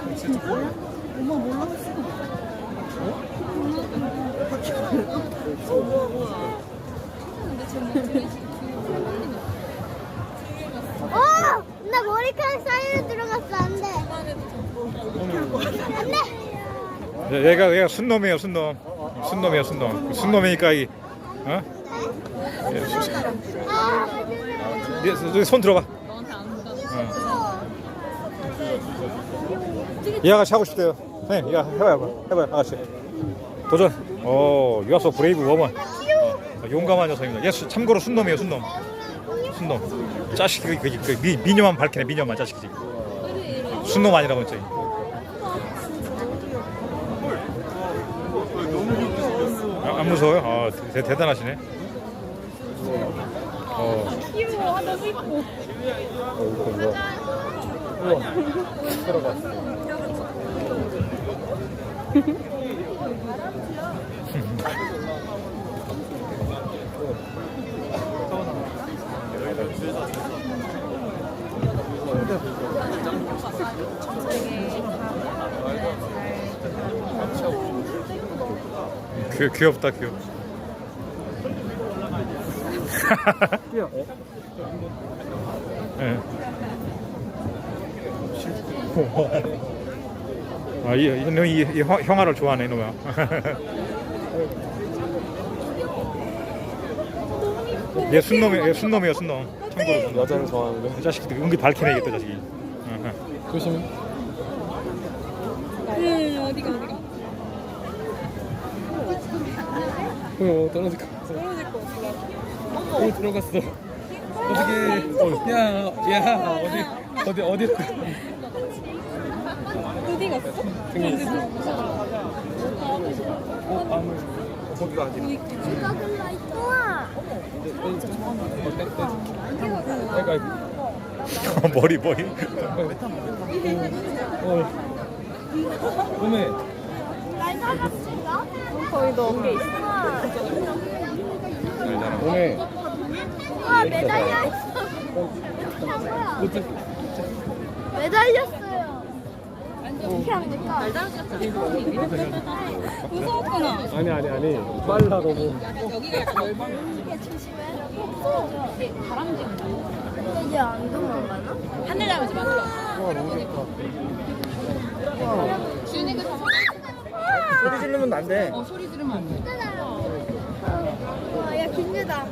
엄마 몰랐어. 어! 나 머리카락 사이로 들어갔어. 안 돼. 안 돼. 얘- 얘가 얘가 순놈이에요 순놈 순놈이야 순놈 순놈이니까 이 어? 아, 네, 손- 손 들어봐 어. 이 아가씨 하고 싶대요. 선생님 야 해봐요 해봐요. 아가씨. 도전. are so brave woman. 어, 용감한 녀석입니다. 얘 수- 참고로 순놈이에요 순놈. 순놈. 자식 그, 그, 그 미, 미녀만 밝히네 미녀만 자식이지 순놈 아니라고 저기 아, 안 무서워요? 아 대, 대단하시네. 어. 귀여워. 하나 있고. 귀, 귀엽다 귀여워 예. 아, 이, 이, 이, 이 형- 형아를 좋아하네 이놈아 얘 순놈이야 얘 순놈이야 순놈. 참고로 순놈. 여자를 좋아하는데. 이 자식들 은근 밝히네 또 자식이. 조심히 응, 어디가, 어디가. 어 떨어질 것 같아. 떨어질 것 같아. 어 들어갔어. 어떻게 야 야 어디 어디 어디 어 아무 거기가 아니라 머리 머리 어 오메 날? 거의 너 어깨 있어. 오메 와, 매달려 있어. 뭐야? 매달렸어 요. 어떻게 합니까? 무서웠구나. 아니 아니 아니 빨라 너무 이제 안 도망가나? 하늘 닮지 마. 와 너무 좋다 준이가 다 소리 지르면 안돼 어, 소리 지르면 안 돼. 와, 야, 김유다.